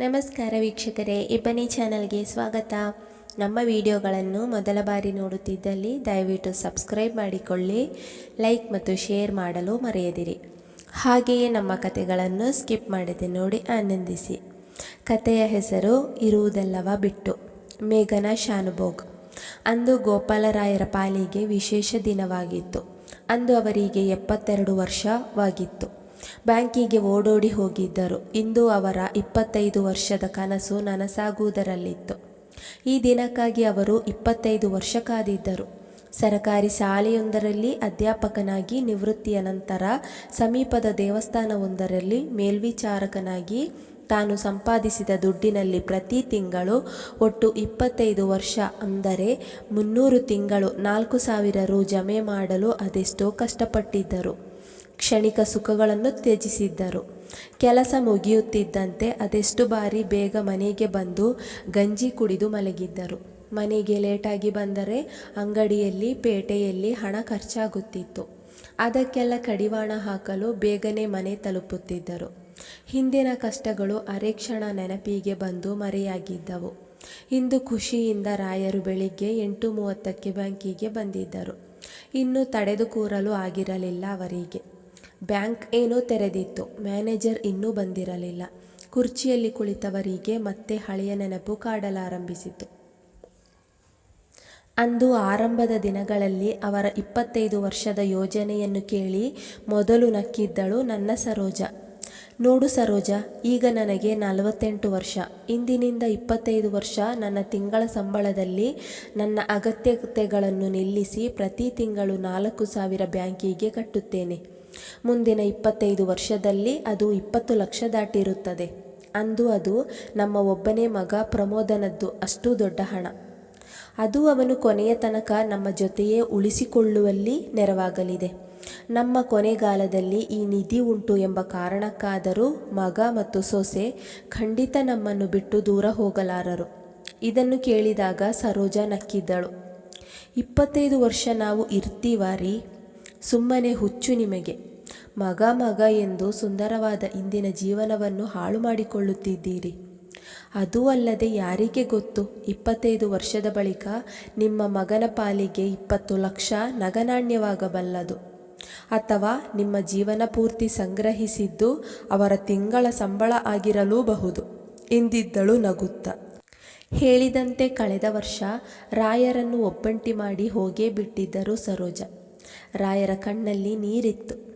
ನಮಸ್ಕಾರ ವೀಕ್ಷಕರೇ, ಇಬ್ಬನಿ ಚಾನಲ್ಗೆ ಸ್ವಾಗತ. ನಮ್ಮ ವಿಡಿಯೋಗಳನ್ನು ಮೊದಲ ಬಾರಿ ನೋಡುತ್ತಿದ್ದಲ್ಲಿ ದಯವಿಟ್ಟು ಸಬ್ಸ್ಕ್ರೈಬ್ ಮಾಡಿಕೊಳ್ಳಿ, ಲೈಕ್ ಮತ್ತು ಶೇರ್ ಮಾಡಲು ಮರೆಯದಿರಿ. ಹಾಗೆಯೇ ನಮ್ಮ ಕತೆಗಳನ್ನು ಸ್ಕಿಪ್ ಮಾಡದೆ ನೋಡಿ ಆನಂದಿಸಿ. ಕತೆಯ ಹೆಸರು ಇರುವುದಲ್ಲವ ಬಿಟ್ಟು, ಮೇಘನ ಶಾನುಭೋಗ್. ಅಂದು ಗೋಪಾಲರಾಯರ ಪಾಲಿಗೆ ವಿಶೇಷ ದಿನವಾಗಿತ್ತು. ಅಂದು ಅವರಿಗೆ ಎಪ್ಪತ್ತೆರಡು ವರ್ಷವಾಗಿತ್ತು. ಬ್ಯಾಂಕಿಗೆ ಓಡೋಡಿ ಹೋಗಿದ್ದರು. ಇಂದು ಅವರ ಇಪ್ಪತ್ತೈದು ವರ್ಷದ ಕನಸು ನನಸಾಗುವುದರಲ್ಲಿತ್ತು. ಈ ದಿನಕ್ಕಾಗಿ ಅವರು ಇಪ್ಪತ್ತೈದು ವರ್ಷ ಕಾದಿದ್ದರು. ಸರಕಾರಿ ಶಾಲೆಯೊಂದರಲ್ಲಿ ಅಧ್ಯಾಪಕನಾಗಿ ನಿವೃತ್ತಿಯ ನಂತರ ಸಮೀಪದ ದೇವಸ್ಥಾನವೊಂದರಲ್ಲಿ ಮೇಲ್ವಿಚಾರಕನಾಗಿ ತಾನು ಸಂಪಾದಿಸಿದ ದುಡ್ಡಿನಲ್ಲಿ ಪ್ರತಿ ತಿಂಗಳು ಒಟ್ಟು ಇಪ್ಪತ್ತೈದು ವರ್ಷ ಅಂದರೆ ಮುನ್ನೂರು ತಿಂಗಳು ನಾಲ್ಕು ಸಾವಿರ ರು ಜಮೆ ಮಾಡಲು ಅದೆಷ್ಟೋ ಕಷ್ಟಪಟ್ಟಿದ್ದರು. ಕ್ಷಣಿಕ ಸುಖಗಳನ್ನು ತ್ಯಜಿಸಿದ್ದರು. ಕೆಲಸ ಮುಗಿಯುತ್ತಿದ್ದಂತೆ ಅದೆಷ್ಟು ಬಾರಿ ಬೇಗ ಮನೆಗೆ ಬಂದು ಗಂಜಿ ಕುಡಿದು ಮಲಗಿದ್ದರು. ಮನೆಗೆ ಲೇಟಾಗಿ ಬಂದರೆ ಅಂಗಡಿಯಲ್ಲಿ, ಪೇಟೆಯಲ್ಲಿ ಹಣ ಖರ್ಚಾಗುತ್ತಿತ್ತು. ಅದಕ್ಕೆಲ್ಲ ಕಡಿವಾಣ ಹಾಕಲು ಬೇಗನೆ ಮನೆ ತಲುಪುತ್ತಿದ್ದರು. ಹಿಂದಿನ ಕಷ್ಟಗಳು ಅರೆಕ್ಷಣ ನೆನಪಿಗೆ ಬಂದು ಮರೆಯಾಗಿದ್ದವು. ಇಂದು ಖುಷಿಯಿಂದ ರಾಯರು ಬೆಳಿಗ್ಗೆ ಎಂಟು ಮೂವತ್ತಕ್ಕೆ ಬ್ಯಾಂಕಿಗೆ ಬಂದಿದ್ದರು. ಇನ್ನು ತಡೆದು ಕೂರಲು ಆಗಿರಲಿಲ್ಲ ಅವರಿಗೆ. ಬ್ಯಾಂಕ್ ಏನೋ ತೆರೆದಿತ್ತು, ಮ್ಯಾನೇಜರ್ ಇನ್ನೂ ಬಂದಿರಲಿಲ್ಲ. ಕುರ್ಚಿಯಲ್ಲಿ ಕುಳಿತವರಿಗೆ ಮತ್ತೆ ಹಳೆಯ ನೆನಪು ಕಾಡಲಾರಂಭಿಸಿತು. ಅಂದು ಆರಂಭದ ದಿನಗಳಲ್ಲಿ ಅವರ ಇಪ್ಪತ್ತೈದು ವರ್ಷದ ಯೋಜನೆಯನ್ನು ಕೇಳಿ ಮೊದಲು ನಕ್ಕಿದ್ದಳು ನನ್ನ ಸರೋಜ. ನೋಡು ಸರೋಜ, ಈಗ ನನಗೆ ನಲವತ್ತೆಂಟು ವರ್ಷ. ಇಂದಿನಿಂದ ಇಪ್ಪತ್ತೈದು ವರ್ಷ ನನ್ನ ತಿಂಗಳ ಸಂಬಳದಲ್ಲಿ ನನ್ನ ಅಗತ್ಯತೆಗಳನ್ನು ನಿಲ್ಲಿಸಿ ಪ್ರತಿ ತಿಂಗಳು ನಾಲ್ಕು ಸಾವಿರ ಬ್ಯಾಂಕಿಗೆ ಕಟ್ಟುತ್ತೇನೆ. ಮುಂದಿನ ಇಪ್ಪತ್ತೈದು ವರ್ಷದಲ್ಲಿ ಅದು ಇಪ್ಪತ್ತು ಲಕ್ಷ ದಾಟಿರುತ್ತದೆ. ಅಂದು ಅದು ನಮ್ಮ ಒಬ್ಬನೇ ಮಗ ಪ್ರಮೋದನದ್ದು ಅಷ್ಟು ದೊಡ್ಡ ಹಣ. ಅದು ಅವನು ಕೊನೆಯ ತನಕ ನಮ್ಮ ಜೊತೆಯೇ ಉಳಿಸಿಕೊಳ್ಳುವಲ್ಲಿ ನೆರವಾಗಲಿದೆ. ನಮ್ಮ ಕೊನೆಗಾಲದಲ್ಲಿ ಈ ನಿಧಿ ಉಂಟು ಎಂಬ ಕಾರಣಕ್ಕಾದರೂ ಮಗ ಮತ್ತು ಸೊಸೆ ಖಂಡಿತ ನಮ್ಮನ್ನು ಬಿಟ್ಟು ದೂರ ಹೋಗಲಾರರು. ಇದನ್ನು ಕೇಳಿದಾಗ ಸರೋಜಾ ನಕ್ಕಿದ್ದಳು. ಇಪ್ಪತ್ತೈದು ವರ್ಷ ನಾವು ಇರ್ತೀವಾರಿ? ಸುಮ್ಮನೆ ಹುಚ್ಚು ನಿಮಗೆ. ಮಗ ಮಗ ಎಂದು ಸುಂದರವಾದ ಇಂದಿನ ಜೀವನವನ್ನು ಹಾಳು ಮಾಡಿಕೊಳ್ಳುತ್ತಿದ್ದೀರಿ ಅದೂ ಅಲ್ಲದೆ ಯಾರಿಗೆ ಗೊತ್ತು? ಇಪ್ಪತ್ತೈದು ವರ್ಷದ ಬಳಿಕ ನಿಮ್ಮ ಮಗನ ಪಾಲಿಗೆ ಇಪ್ಪತ್ತು ಲಕ್ಷ ನಗನಾಣ್ಯವಾಗಬಲ್ಲದು. ಅಥವಾ ನಿಮ್ಮ ಜೀವನ ಪೂರ್ತಿ ಸಂಗ್ರಹಿಸಿದ್ದು ಅವರ ತಿಂಗಳ ಸಂಬಳ ಆಗಿರಲೂಬಹುದು. ಎಂದಿದ್ದಳು ನಗುತ್ತ. ಹೇಳಿದಂತೆ ಕಳೆದ ವರ್ಷ ರಾಯರನ್ನು ಒಬ್ಬಂಟಿ ಮಾಡಿ ಹೋಗೇ ಬಿಟ್ಟಿದ್ದರು ಸರೋಜ. ರಾಯರ ಕಣ್ಣಲ್ಲಿ ನೀರಿತ್ತು.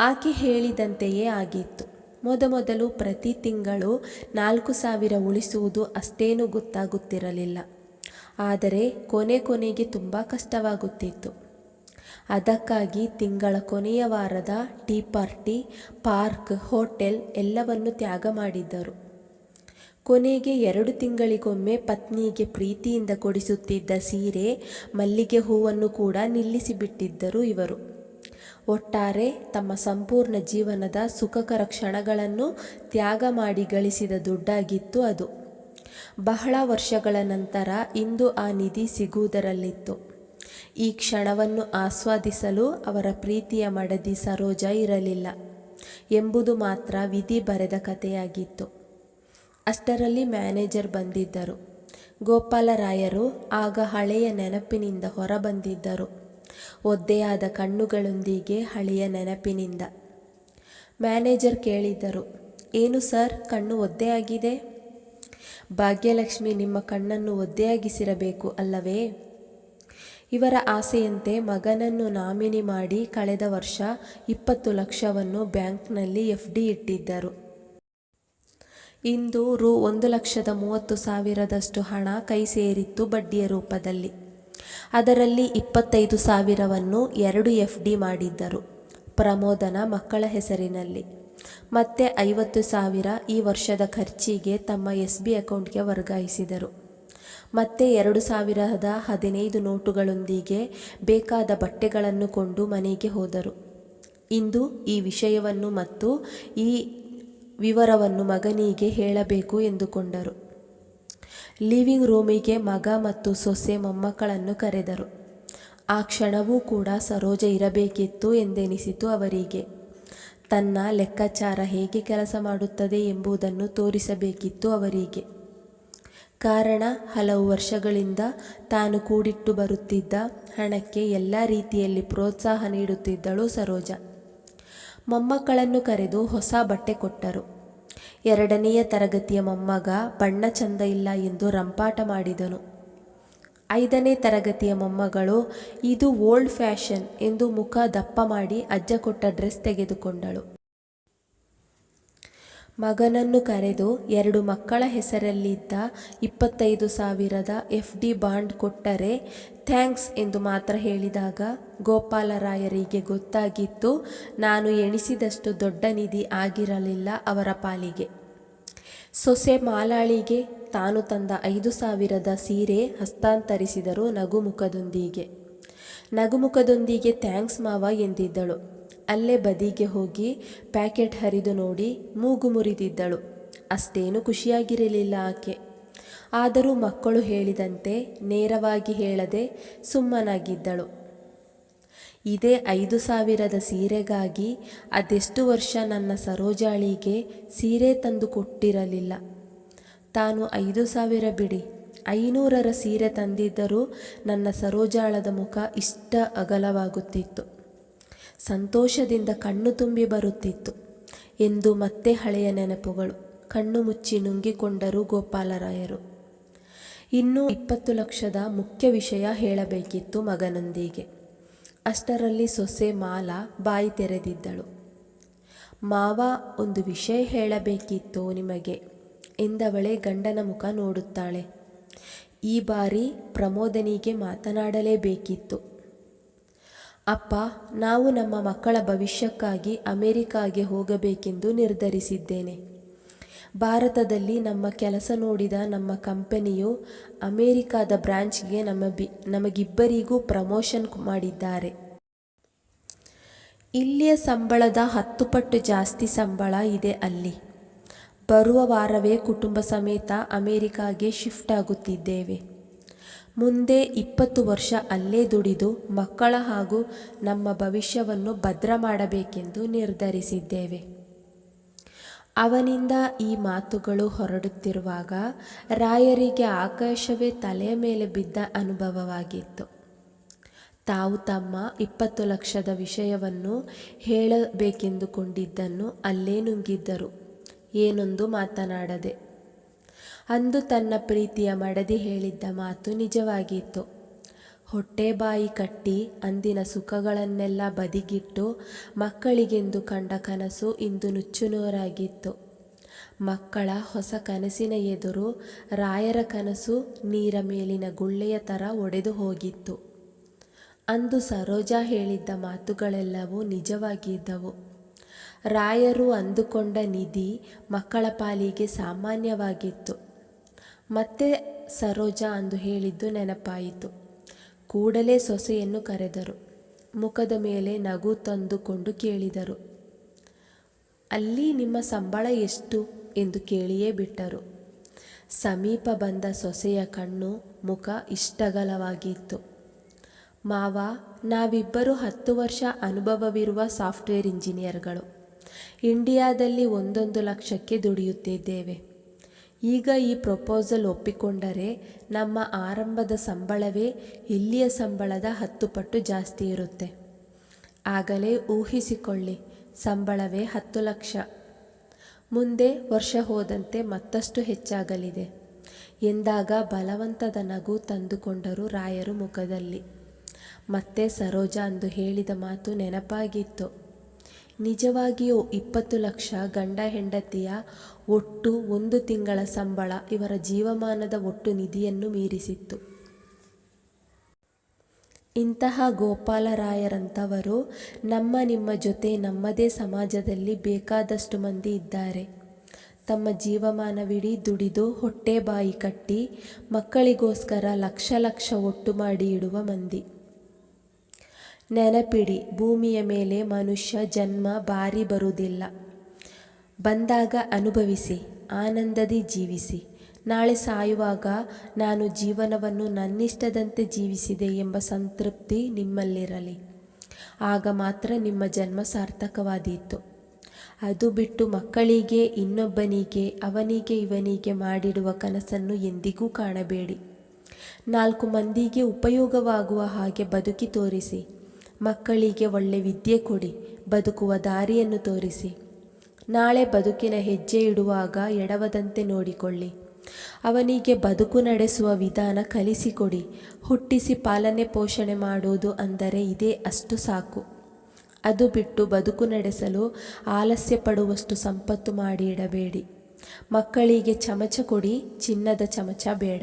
ಆಕೆ ಹೇಳಿದಂತೆಯೇ ಆಗಿತ್ತು. ಮೊದಮೊದಲು ಪ್ರತಿ ತಿಂಗಳು ನಾಲ್ಕು ಸಾವಿರ ಉಳಿಸುವುದು ಅಷ್ಟೇನೂ ಗೊತ್ತಾಗುತ್ತಿರಲಿಲ್ಲ. ಆದರೆ ಕೊನೆ ಕೊನೆಗೆ ತುಂಬ ಕಷ್ಟವಾಗುತ್ತಿತ್ತು. ಅದಕ್ಕಾಗಿ ತಿಂಗಳ ಕೊನೆಯ ವಾರದ ಟೀ ಪಾರ್ಟಿ, ಪಾರ್ಕ್, ಹೋಟೆಲ್ ಎಲ್ಲವನ್ನು ತ್ಯಾಗ ಮಾಡಿದ್ದರು. ಕೊನೆಗೆ ಎರಡು ತಿಂಗಳಿಗೊಮ್ಮೆ ಪತ್ನಿಗೆ ಪ್ರೀತಿಯಿಂದ ಕೊಡಿಸುತ್ತಿದ್ದ ಸೀರೆ, ಮಲ್ಲಿಗೆ ಹೂವನ್ನು ಕೂಡ ನಿಲ್ಲಿಸಿಬಿಟ್ಟಿದ್ದರು ಇವರು. ಒಟ್ಟಾರೆ ತಮ್ಮ ಸಂಪೂರ್ಣ ಜೀವನದ ಸುಖಕರ ಕ್ಷಣಗಳನ್ನು ತ್ಯಾಗ ಮಾಡಿ ಗಳಿಸಿದ ದುಡ್ಡಾಗಿತ್ತು ಅದು. ಬಹಳ ವರ್ಷಗಳ ನಂತರ ಇಂದು ಆ ನಿಧಿ ಸಿಗುವುದರಲ್ಲಿತ್ತು. ಈ ಕ್ಷಣವನ್ನು ಆಸ್ವಾದಿಸಲು ಅವರ ಪ್ರೀತಿಯ ಮಡದಿ ಸರೋಜ ಇರಲಿಲ್ಲ ಎಂಬುದು ಮಾತ್ರ ವಿಧಿ ಬರೆದ ಕಥೆಯಾಗಿತ್ತು. ಅಷ್ಟರಲ್ಲಿ ಮ್ಯಾನೇಜರ್ ಬಂದಿದ್ದರು. ಗೋಪಾಲರಾಯರು ಆಗ ಹಳೆಯ ನೆನಪಿನಿಂದ ಹೊರಬಂದಿದ್ದರು. ಒದ್ದೆಯಾದ ಕಣ್ಣುಗಳೊಂದಿಗೆ ಹಳೆಯ ನೆನಪಿನಿಂದ. ಮ್ಯಾನೇಜರ್ ಕೇಳಿದರು, ಏನು ಸರ್, ಕಣ್ಣು ಒದ್ದೆಯಾಗಿದೆ? ಭಾಗ್ಯಲಕ್ಷ್ಮಿ ನಿಮ್ಮ ಕಣ್ಣನ್ನು ಒದ್ದೆಯಾಗಿಸಿರಬೇಕು ಅಲ್ಲವೇ? ಇವರ ಆಸೆಯಂತೆ ಮಗನನ್ನು ನಾಮಿನಿ ಮಾಡಿ ಕಳೆದ ವರ್ಷ ಇಪ್ಪತ್ತು ಲಕ್ಷವನ್ನು ಬ್ಯಾಂಕ್ನಲ್ಲಿ ಎಫ್ ಡಿ ಇಟ್ಟಿದ್ದರು. ಇಂದು ರು ಒಂದು ಲಕ್ಷದ ಮೂವತ್ತು ಸಾವಿರದಷ್ಟು ಹಣ ಕೈ ಸೇರಿತ್ತು ಬಡ್ಡಿಯ ರೂಪದಲ್ಲಿ. ಅದರಲ್ಲಿ ಇಪ್ಪತ್ತೈದು ಸಾವಿರವನ್ನು ಎರಡು ಎಫ್ ಡಿ ಮಾಡಿದ್ದರು. ಪ್ರಮೋದನ ಮಕ್ಕಳ ಹೆಸರಿನಲ್ಲಿ. ಮತ್ತೆ ಐವತ್ತು ಸಾವಿರ ಈ ವರ್ಷದ ಖರ್ಚಿಗೆ ತಮ್ಮ ಎಸ್ ಬಿ ಅಕೌಂಟ್ಗೆ ವರ್ಗಾಯಿಸಿದರು. ಮತ್ತೆ ಎರಡು ಸಾವಿರದ ಹದಿನೈದು ನೋಟುಗಳೊಂದಿಗೆ ಬೇಕಾದ ಬಟ್ಟೆಗಳನ್ನು ಕೊಂಡು ಮನೆಗೆ ಹೋದರು. ಇಂದು ಈ ವಿಷಯವನ್ನು ಮತ್ತು ಈ ವಿವರವನ್ನು ಮಗನಿಗೆ ಹೇಳಬೇಕು ಎಂದುಕೊಂಡರು. ಲಿವಿಂಗ್ ರೂಮಿಗೆ ಮಗ ಮತ್ತು ಸೊಸೆ ಮೊಮ್ಮಕ್ಕಳನ್ನು ಕರೆದರು. ಆ ಕ್ಷಣವೂ ಕೂಡ ಸರೋಜ ಇರಬೇಕಿತ್ತು ಎಂದೆನಿಸಿತು ಅವರಿಗೆ. ತನ್ನ ಲೆಕ್ಕಾಚಾರ ಹೇಗೆ ಕೆಲಸ ಮಾಡುತ್ತದೆ ಎಂಬುದನ್ನು ತೋರಿಸಬೇಕಿತ್ತು ಅವರಿಗೆ. ಕಾರಣ, ಹಲವು ವರ್ಷಗಳಿಂದ ತಾನು ಕೂಡಿಟ್ಟು ಬರುತ್ತಿದ್ದ ಹಣಕ್ಕೆ ಎಲ್ಲ ರೀತಿಯಲ್ಲಿ ಪ್ರೋತ್ಸಾಹ ನೀಡುತ್ತಿದ್ದಳು ಸರೋಜ. ಮೊಮ್ಮಕ್ಕಳನ್ನು ಕರೆದು ಹೊಸ ಬಟ್ಟೆ ಕೊಟ್ಟರು. ಎರಡನೆಯ ತರಗತಿಯ ಮೊಮ್ಮಗ ಬಣ್ಣ ಚಂದ ಇಲ್ಲ ಎಂದು ರಂಪಾಟ ಮಾಡಿದನು. ಐದನೇ ತರಗತಿಯ ಮೊಮ್ಮಗಳು, ಇದು ಓಲ್ಡ್ ಫ್ಯಾಷನ್ ಎಂದು ಮುಖ ದಪ್ಪ ಮಾಡಿ ಅಜ್ಜ ಕೊಟ್ಟ ಡ್ರೆಸ್ ತೆಗೆದುಕೊಂಡಳು. ಮಗನನ್ನು ಕರೆದು ಎರಡು ಮಕ್ಕಳ ಹೆಸರಲ್ಲಿದ್ದ ಇಪ್ಪತ್ತೈದು ಸಾವಿರದ ಎಫ್ ಡಿ ಬಾಂಡ್ ಕೊಟ್ಟರೆ ಥ್ಯಾಂಕ್ಸ್ ಎಂದು ಮಾತ್ರ ಹೇಳಿದಾಗ ಗೋಪಾಲರಾಯರಿಗೆ ಗೊತ್ತಾಗಿತ್ತು, ನಾನು ಎಣಿಸಿದಷ್ಟು ದೊಡ್ಡ ನಿಧಿ ಆಗಿರಲಿಲ್ಲ ಅವರ ಪಾಲಿಗೆ. ಸೊಸೆ ಮಾಲಾಳಿಗೆ ತಾನು ತಂದ ಐದು ಸಾವಿರದ ಸೀರೆ ಹಸ್ತಾಂತರಿಸಿದರು ನಗುಮುಖದೊಂದಿಗೆ. ನಗುಮುಖದೊಂದಿಗೆ ಥ್ಯಾಂಕ್ಸ್ ಮಾವ ಎಂದಿದ್ದಳು. ಅಲ್ಲೇ ಬದಿಗೆ ಹೋಗಿ ಪ್ಯಾಕೆಟ್ ಹರಿದು ನೋಡಿ ಮೂಗು ಮುರಿದಿದ್ದಳು. ಅಷ್ಟೇನು ಖುಷಿಯಾಗಿರಲಿಲ್ಲ ಆಕೆ. ಆದರೂ ಮಕ್ಕಳು ಹೇಳಿದಂತೆ ನೇರವಾಗಿ ಹೇಳದೆ ಸುಮ್ಮನಾಗಿದ್ದಳು. ಇದೇ ಐದು ಸಾವಿರದ ಸೀರೆಗಾಗಿ ಅದೆಷ್ಟು ವರ್ಷ ನನ್ನ ಸರೋಜಾಳಿಗೆ ಸೀರೆ ತಂದು ಕೊಟ್ಟಿರಲಿಲ್ಲ. ತಾನು ಐದು ಸಾವಿರ ಬಿಡಿ. ಐನೂರರ ಸೀರೆ ತಂದಿದ್ದರೂ ನನ್ನ ಸರೋಜಾಳದ ಮುಖ ಇಷ್ಟ ಅಗಲವಾಗುತ್ತಿತ್ತು. ಸಂತೋಷದಿಂದ ಕಣ್ಣು ತುಂಬಿ ಬರುತ್ತಿತ್ತು. ಎಂದು ಮತ್ತೆ ಹಳೆಯ ನೆನಪುಗಳು. ಕಣ್ಣು ಮುಚ್ಚಿ ನುಂಗಿಕೊಂಡರು ಗೋಪಾಲರಾಯರು. ಇನ್ನೂ ಇಪ್ಪತ್ತು ಲಕ್ಷದ ಮುಖ್ಯ ವಿಷಯ ಹೇಳಬೇಕಿತ್ತು ಮಗನೊಂದಿಗೆ. ಅಷ್ಟರಲ್ಲಿ ಸೊಸೆ ಮಾಲ ಬಾಯಿ ತೆರೆದಿದ್ದಳು. ಮಾವ, ಒಂದು ವಿಷಯ ಹೇಳಬೇಕಿತ್ತು ನಿಮಗೆ ಎಂದವಳೆ ಗಂಡನ ಮುಖ ನೋಡುತ್ತಾಳೆ. ಈ ಬಾರಿ ಪ್ರಮೋದನಿಗೆ ಮಾತನಾಡಲೇಬೇಕಿತ್ತು. ಅಪ್ಪ, ನಾವು ನಮ್ಮ ಮಕ್ಕಳ ಭವಿಷ್ಯಕ್ಕಾಗಿ ಅಮೆರಿಕಾಗೆ ಹೋಗಬೇಕೆಂದು ನಿರ್ಧರಿಸಿದ್ದೇನೆ. ಭಾರತದಲ್ಲಿ ನಮ್ಮ ಕೆಲಸ ನೋಡಿದ ನಮ್ಮ ಕಂಪನಿಯು ಅಮೆರಿಕಾದ ಬ್ರಾಂಚ್ಗೆ ನಮ್ಮ ಬಿ, ನಮಗಿಬ್ಬರಿಗೂ ಪ್ರಮೋಷನ್ ಮಾಡಿದ್ದಾರೆ. ಇಲ್ಲಿಯ ಸಂಬಳದ ಹತ್ತು ಪಟ್ಟು ಜಾಸ್ತಿ ಸಂಬಳ ಇದೆ ಅಲ್ಲಿ. ಬರುವ ವಾರವೇ ಕುಟುಂಬ ಸಮೇತ ಅಮೆರಿಕಾಗೆ ಶಿಫ್ಟ್ ಆಗುತ್ತಿದ್ದೇವೆ. ಮುಂದೆ ಇಪ್ಪತ್ತು ವರ್ಷ ಅಲ್ಲೇ ದುಡಿದು ಮಕ್ಕಳ ಹಾಗೂ ನಮ್ಮ ಭವಿಷ್ಯವನ್ನು ಭದ್ರ ಮಾಡಬೇಕೆಂದು ನಿರ್ಧರಿಸಿದ್ದೇವೆ. ಅವನಿಂದ ಈ ಮಾತುಗಳು ಹೊರಡುತ್ತಿರುವಾಗ ರಾಯರಿಗೆ ಆಕಾಶವೇ ತಲೆಯ ಮೇಲೆ ಬಿದ್ದ ಅನುಭವವಾಗಿತ್ತು. ತಾವು ತಮ್ಮ ಇಪ್ಪತ್ತು ಲಕ್ಷದ ವಿಷಯವನ್ನು ಹೇಳಬೇಕೆಂದುಕೊಂಡಿದ್ದನ್ನು ಅಲ್ಲೇ ನುಂಗಿದ್ದರು. ಏನೊಂದು ಮಾತನಾಡದೆ ಅಂದು ತನ್ನ ಪ್ರೀತಿಯ ಮಡದಿ ಹೇಳಿದ್ದ ಮಾತು ನಿಜವಾಗಿತ್ತು. ಹೊಟ್ಟೆ ಬಾಯಿ ಕಟ್ಟಿ ಅಂದಿನ ಸುಖಗಳನ್ನೆಲ್ಲ ಬದಿಗಿಟ್ಟು ಮಕ್ಕಳಿಗೆಂದು ಕಂಡ ಕನಸು ಇಂದು ನುಚ್ಚುನೂರಾಗಿತ್ತು. ಮಕ್ಕಳ ಹೊಸ ಕನಸಿನ ಎದುರು ರಾಯರ ಕನಸು ನೀರ ಮೇಲಿನ ಗುಳ್ಳೆಯ ಥರ ಒಡೆದು ಹೋಗಿತ್ತು. ಅಂದು ಸರೋಜಾ ಹೇಳಿದ್ದ ಮಾತುಗಳೆಲ್ಲವೂ ನಿಜವಾಗಿದ್ದವು. ರಾಯರು ಅಂದುಕೊಂಡ ನಿಧಿ ಮಕ್ಕಳ ಪಾಲಿಗೆ ಸಾಮಾನ್ಯವಾಗಿತ್ತು. ಮತ್ತೆ ಸರೋಜಾ ಅಂದು ಹೇಳಿದ್ದು ನೆನಪಾಯಿತು. ಕೂಡಲೇ ಸೊಸೆಯನ್ನು ಕರೆದರು. ಮುಖದ ಮೇಲೆ ನಗು ತಂದುಕೊಂಡು ಕೇಳಿದರು. ಅಲ್ಲಿ ನಿಮ್ಮ ಸಂಬಳ ಎಷ್ಟು ಎಂದು ಕೇಳಿಯೇ ಬಿಟ್ಟರು. ಸಮೀಪ ಬಂದ ಸೊಸೆಯ ಕಣ್ಣು, ಮುಖ ಇಷ್ಟಗಲವಾಗಿತ್ತು. ಮಾವ, ನಾವಿಬ್ಬರು ಹತ್ತು ವರ್ಷ ಅನುಭವವಿರುವ ಸಾಫ್ಟ್ವೇರ್ ಇಂಜಿನಿಯರ್ಗಳು. ಇಂಡಿಯಾದಲ್ಲಿ ಒಂದೊಂದು ಲಕ್ಷಕ್ಕೆ ದುಡಿಯುತ್ತಿದ್ದೇವೆ. ಈಗ ಈ ಪ್ರಪೋಸಲ್ ಒಪ್ಪಿಕೊಂಡರೆ ನಮ್ಮ ಆರಂಭದ ಸಂಬಳವೇ ಇಲ್ಲಿಯ ಸಂಬಳದ ಹತ್ತು ಪಟ್ಟು ಜಾಸ್ತಿ ಇರುತ್ತೆ. ಆಗಲೇ ಊಹಿಸಿಕೊಳ್ಳಿ, ಸಂಬಳವೇ ಹತ್ತು ಲಕ್ಷ. ಮುಂದೆ ವರ್ಷ ಹೋದಂತೆ ಮತ್ತಷ್ಟು ಹೆಚ್ಚಾಗಲಿದೆ. ಎಂದಾಗ ಬಲವಂತದ ನಗು ತಂದುಕೊಂಡರು ರಾಯರು ಮುಖದಲ್ಲಿ. ಮತ್ತೆ ಸರೋಜಾ ಅಂದು ಹೇಳಿದ ಮಾತು ನೆನಪಾಗಿತ್ತು. ನಿಜವಾಗಿಯೂ ಇಪ್ಪತ್ತು ಲಕ್ಷ ಗಂಡ ಹೆಂಡತಿಯ ಒಟ್ಟು ಒಂದು ತಿಂಗಳ ಸಂಬಳ ಇವರ ಜೀವಮಾನದ ಒಟ್ಟು ನಿಧಿಯನ್ನು ಮೀರಿಸಿತ್ತು. ಇಂತಹ ಗೋಪಾಲರಾಯರಂಥವರು ನಮ್ಮ ನಿಮ್ಮ ಜೊತೆ ನಮ್ಮದೇ ಸಮಾಜದಲ್ಲಿ ಬೇಕಾದಷ್ಟು ಮಂದಿ ಇದ್ದಾರೆ. ತಮ್ಮ ಜೀವಮಾನವಿಡೀ ದುಡಿದು ಹೊಟ್ಟೆ ಬಾಯಿ ಕಟ್ಟಿ ಮಕ್ಕಳಿಗೋಸ್ಕರ ಲಕ್ಷ ಲಕ್ಷ ಒಟ್ಟು ಮಾಡಿ ಇಡುವ ಮಂದಿ. ನೆನಪಿಡಿ, ಭೂಮಿಯ ಮೇಲೆ ಮನುಷ್ಯ ಜನ್ಮ ಬಾರಿ ಬರುವುದಿಲ್ಲ. ಬಂದಾಗ ಅನುಭವಿಸಿ, ಆನಂದದಿ ಜೀವಿಸಿ. ನಾಳೆ ಸಾಯುವಾಗ ನಾನು ಜೀವನವನ್ನು ನನ್ನಿಷ್ಟದಂತೆ ಜೀವಿಸಿದೆ ಎಂಬ ಸಂತೃಪ್ತಿ ನಿಮ್ಮಲ್ಲಿರಲಿ. ಆಗ ಮಾತ್ರ ನಿಮ್ಮ ಜನ್ಮ ಸಾರ್ಥಕವಾದೀತು. ಅದು ಬಿಟ್ಟು ಮಕ್ಕಳಿಗೆ, ಇನ್ನೊಬ್ಬನಿಗೆ, ಅವನಿಗೆ, ಇವನಿಗೆ ಮಾಡಿಡುವ ಕನಸನ್ನು ಎಂದಿಗೂ ಕಾಣಬೇಡಿ. ನಾಲ್ಕು ಮಂದಿಗೆ ಉಪಯೋಗವಾಗುವ ಹಾಗೆ ಬದುಕಿ ತೋರಿಸಿ. ಮಕ್ಕಳಿಗೆ ಒಳ್ಳೆ ವಿದ್ಯೆ ಕೊಡಿ, ಬದುಕುವ ದಾರಿಯನ್ನು ತೋರಿಸಿ. ನಾಳೆ ಬದುಕಿನ ಹೆಜ್ಜೆ ಇಡುವಾಗ ಎಡವದಂತೆ ನೋಡಿಕೊಳ್ಳಿ. ಅವನಿಗೆ ಬದುಕು ನಡೆಸುವ ವಿಧಾನ ಕಲಿಸಿಕೊಡಿ. ಹುಟ್ಟಿಸಿ ಪಾಲನೆ ಪೋಷಣೆ ಮಾಡುವುದು ಅಂದರೆ ಇದೇ ಅಷ್ಟು ಸಾಕು. ಅದು ಬಿಟ್ಟು ಬದುಕು ನಡೆಸಲು ಆಲಸ್ಯ ಪಡುವಷ್ಟು ಸಂಪತ್ತು ಮಾಡಿ ಇಡಬೇಡಿ ಮಕ್ಕಳಿಗೆ ಚಮಚ ಕೊಡಿ, ಚಿನ್ನದ ಚಮಚ ಬೇಡ.